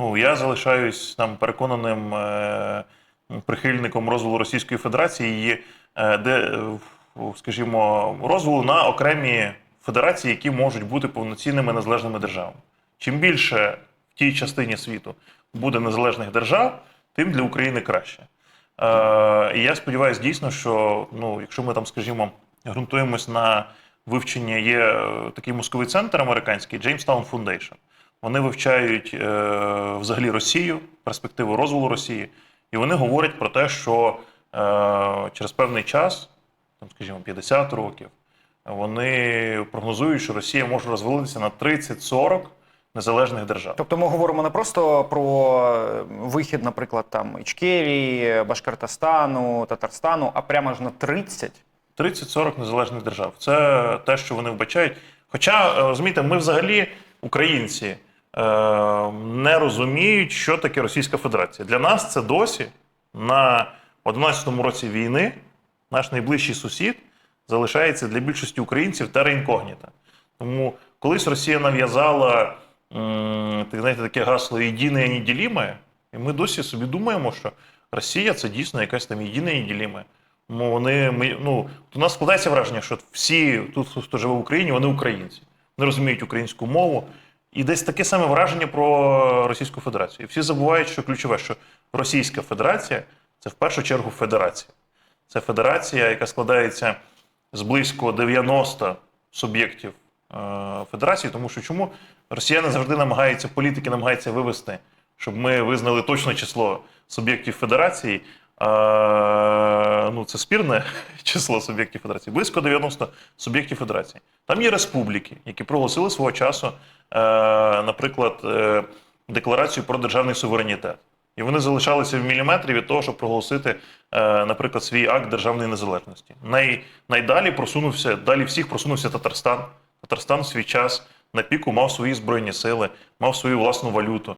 Ну я залишаюсь там переконаним е, прихильником розвалу Російської Федерації, е, де, скажімо, розвалу на окремі федерації, які можуть бути повноцінними незалежними державами. Чим більше в тій частині світу буде незалежних держав, тим для України краще. Е, і я сподіваюся дійсно, що ну, якщо ми там, скажімо, ґрунтуємось на вивчення, є такий мозковий центр американський Jamestown Foundation. Вони вивчають е, взагалі Росію, перспективу розвалу Росії, і вони говорять про те, що е, через певний час, там, скажімо, 50 років, вони прогнозують, що Росія може розвалитися на 30-40 незалежних держав. Тобто ми говоримо не просто про е, вихід, наприклад, там Ічкерії, Башкортостану, Татарстану, а прямо ж на 30. 30-40 незалежних держав. Це те, що вони вбачають. Хоча, е, розумієте, ми взагалі, українці, не розуміють, що таке Російська Федерація. Для нас це досі на 11-му році війни наш найближчий сусід залишається для більшості українців терра інкогніта. Тому колись Росія нав'язала знаєте, таке гасло «єдине і неділіме», і ми досі собі думаємо, що Росія це дійсно якась там єдине і неділіме. Ну, вони, ми, ну, у нас складається враження, що всі тут, хто живе в Україні, вони українці. Вони розуміють українську мову. І десь таке саме враження про Російську Федерацію. І всі забувають, що ключове, що Російська Федерація це в першу чергу федерація. Це федерація, яка складається з близько 90 суб'єктів е, федерації, тому що чому росіяни завжди намагаються, політики намагаються вивести, щоб ми визнали точне число суб'єктів федерації. Ну, це спірне число суб'єктів федерації. Близько 90 суб'єктів федерації. Там є республіки, які проголосили свого часу, е, наприклад, е, декларацію про державний суверенітет. І вони залишалися в міліметрі від того, щоб проголосити, е, наприклад, свій акт державної незалежності. Най, найдалі просунувся, далі всіх просунувся Татарстан. Татарстан в свій час на піку мав свої збройні сили, мав свою власну валюту.